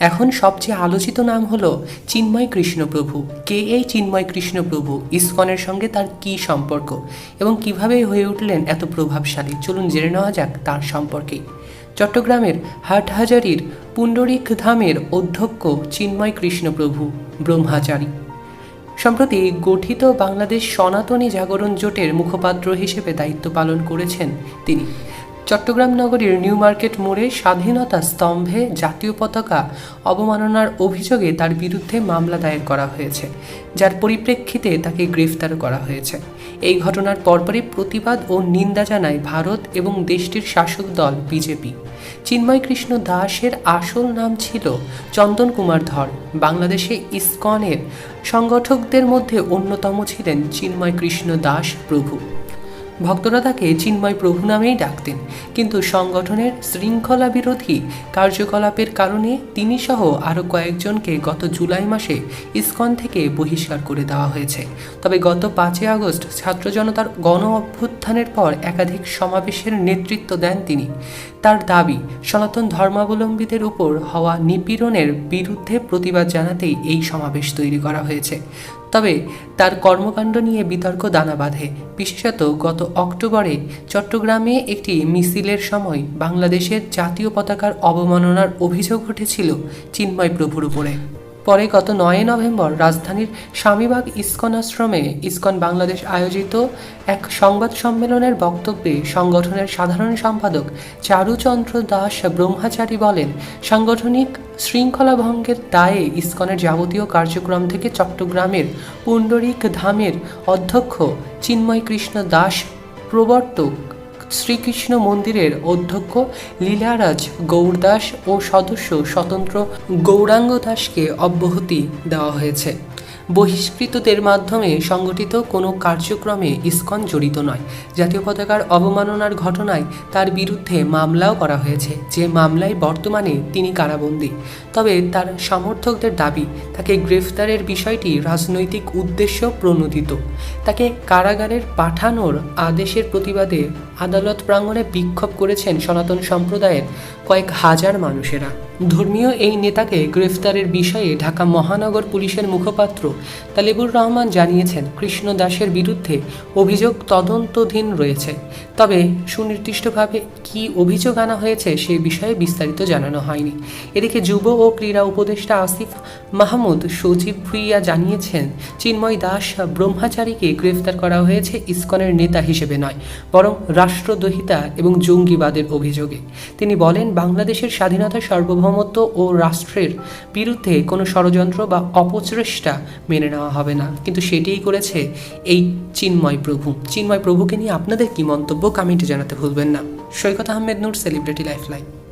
এখন সবচেয়ে আলোচিত নাম হল চিন্ময় কৃষ্ণপ্রভু। কে এই চিন্ময় কৃষ্ণপ্রভু? ইসকনের সঙ্গে তার কি সম্পর্ক? এবং কীভাবে হয়ে উঠলেন এত প্রভাবশালী? চলুন জেনে নেওয়া যাক তার সম্পর্কে। চট্টগ্রামের হাটহাজারির পুণ্ডরিক ধামের অধ্যক্ষ চিন্ময় কৃষ্ণপ্রভু, ব্রহ্মাচারী। সম্প্রতি গঠিত বাংলাদেশ সনাতনী জাগরণ জোটের মুখপাত্র হিসেবে দায়িত্ব পালন করেছেন তিনি। চট্টগ্রাম নগরীর নিউ মার্কেট মোড়ে স্বাধীনতা স্তম্ভে জাতীয় পতাকা অবমাননার অভিযোগে তার বিরুদ্ধে মামলা দায়ের করা হয়েছে, যার পরিপ্রেক্ষিতে তাকে গ্রেফতার করা হয়েছে। এই ঘটনার পরপরই প্রতিবাদ ও নিন্দা জানায় ভারত এবং দেশটির শাসক দল বিজেপি। চিন্ময় কৃষ্ণ দাসের আসল নাম ছিল চন্দন কুমার ধর। বাংলাদেশে ইসকনের সংগঠকদের মধ্যে অন্যতম ছিলেন চিন্ময় কৃষ্ণ দাস প্রভু। ভক্তরা তাকে চিন্ময় প্রভু নামেই ডাকতেন। কিন্তু সংগঠনের শৃঙ্খলা বিরোধী কার্যকলাপের কারণে তিনি সহ আরও কয়েকজনকে গত জুলাই মাসে ইসকন থেকে বহিষ্কার করে দেওয়া হয়েছে। তবে গত পাঁচই আগস্ট ছাত্র জনতার গণ অভ্যুত্থানের পর একাধিক সমাবেশের নেতৃত্ব দেন তিনি। তার দাবি, সনাতন ধর্মাবলম্বীদের উপর হওয়া নিপীড়নের বিরুদ্ধে প্রতিবাদ জানাতেই এই সমাবেশ তৈরি করা হয়েছে। তবে তার কর্মকাণ্ড নিয়ে বিতর্ক দানা বাঁধে। বিশেষত গত অক্টোবরে চট্টগ্রামে একটি মিছিলের সময় বাংলাদেশের জাতীয় পতাকার অবমাননার অভিযোগ উঠেছিল চিন্ময় প্রভুর উপরে। পরে গত নয় নভেম্বর রাজধানীর স্বামীবাগ ইস্কন আশ্রমে ইস্কন বাংলাদেশ আয়োজিত এক সংবাদ সম্মেলনের বক্তব্যে সংগঠনের সাধারণ সম্পাদক চারুচন্দ্র দাস ব্রহ্মাচারী বলেন, সাংগঠনিক শৃঙ্খলা ভঙ্গের দায়ে ইস্কনের যাবতীয় কার্যক্রম থেকে চট্টগ্রামের পুণ্ডরিক ধামের অধ্যক্ষ চিন্ময় কৃষ্ণ দাস প্রবর্তক শ্রীকৃষ্ণ মন্দিরের অধ্যক্ষ লীলারাজ গৌরদাস ও সদস্য স্বতন্ত্র গৌরাঙ্গ দাসকে অব্যাহতি দেওয়া হয়েছে। বহিষ্কৃতদের মাধ্যমে সংগঠিত কোনো কার্যক্রমে ইস্কন জড়িত নয়। জাতীয় পতাকার অবমাননার ঘটনায় তার বিরুদ্ধে মামলাও করা হয়েছে। যে মামলায় বর্তমানে তিনি কারাবন্দী। তবে তার সমর্থকদের দাবি, তাকে গ্রেফতারের বিষয়টি রাজনৈতিক উদ্দেশ্য প্রণোদিত। তাকে কারাগারের পাঠানোর আদেশের প্রতিবাদে আদালত প্রাঙ্গণে বিক্ষোভ করেছেন সনাতন সম্প্রদায়ের কয়েক হাজার মানুষেরা। ধর্মীয় এই নেতাকে গ্রেফতারের বিষয়ে ঢাকা মহানগর পুলিশের মুখপাত্র তালেবুর রহমান জানিয়েছেন, কৃষ্ণ দাসের বিরুদ্ধে অভিযোগ তদন্তধীন রয়েছে। তবে সুনির্দিষ্টভাবে কি অভিযোগ আনা হয়েছে সে বিষয়ে বিস্তারিত জানানো হয়নি। এদিকে যুব ও ক্রীড়া উপদেষ্টা আসিফ মাহমুদ সচিব ভুইয়া জানিয়েছেন, চিন্ময় দাস ব্রহ্মাচারীকে গ্রেফতার করা হয়েছে ইসকনের নেতা হিসেবে নয়, বরং রাষ্ট্রদ্রোহিতা এবং জঙ্গিবাদের অভিযোগে। তিনি বলেন, বাংলাদেশের স্বাধীনতা সার্বভৌমত্ব ও রাষ্ট্রের বিরুদ্ধে কোনো ষড়যন্ত্র বা অপচেষ্টা মেনে নেওয়া হবে না। কিন্তু সেটিই করেছে এই চিন্ময় প্রভু। চিন্ময় প্রভুকে নিয়ে আপনাদের কি মন্তব্য? কমেন্টে জানাতে ভুলবেন না। Saikat Ahmed Noor celebrity life line